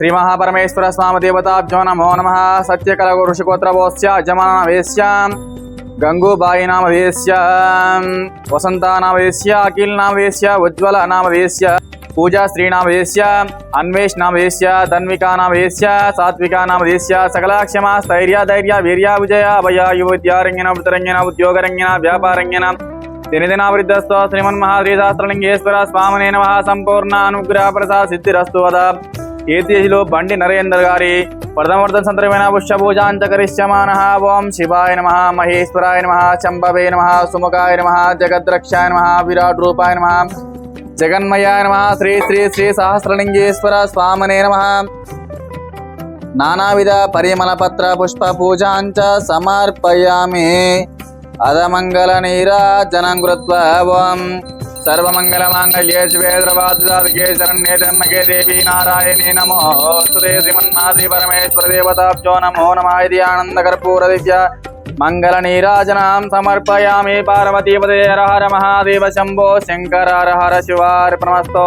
శ్రీ మహాపరమేశ్వర స్వామి దేవతాభ్యో నమో నమ. సత్యకల ఋషికోత్రవోస్య జమాన గంగూబాయి నామ వేశ్య వసంత నామ వేశ్య అఖిల్ నామ వేశ్య ఉజ్వల నామ వేశ్య పూజా శ్రీ నామ వేశ్య అన్వేష్ నామ వేశ్య ధన్వికా నామ వేశ్య సాత్వికా నామ వేశ్య సకలాక్షమ స్థైర్య ధైర్య వీర్య విజయ అభయ యువత్యారంగిన వృతరంగిన ఉద్యోగరంగిన వ్యాపారంగిన దినదినావృద్ధస్తో శ్రీమన్మహాశ్రీశాస్త్రలింగేశ్వర స్వామినే నమ. సంపూర్ణ అనుగ్రహ ప్రసాద సిద్ధిరస్తు వద. కీర్తిలో బండి నరేందర్ గారి ప్రథమవర్ధన సందర్భమైన పుష్ప పూజాంచ ఓం శివాయ నమ మహేశ్వరాయ నమ శంభవే నమ సుముఖాయ నమ జగద్రక్షాయ నమ విరాట్ రూపాయ నమ జగన్మయాయ నమ శ్రీ శ్రీ శ్రీ సహస్రలింగేశ్వర స్వామనే నమ. నానావిధ పరిమళ పత్ర పుష్ప పూజాంచ సమర్పయామి అధమంగళ నీరాజనం కృత్వ ఓం. సర్వమంగళ మాంగళ్యే శివే ద్రవాదికే శరణ్యే ధర్మకే దేవి నారాయణీ నమో. స్తుతే శ్రీమన్నాది పరమేశ్వర దేవతాబ్జో నమో నమాయి ఇది ఆనంద కర్పూర దివ్య మంగళ నీరాజనాం సమర్పయామి. పార్వతీపదే హర మహాదేవ శంభో. శంకర హర హర శివార్పణమస్తో.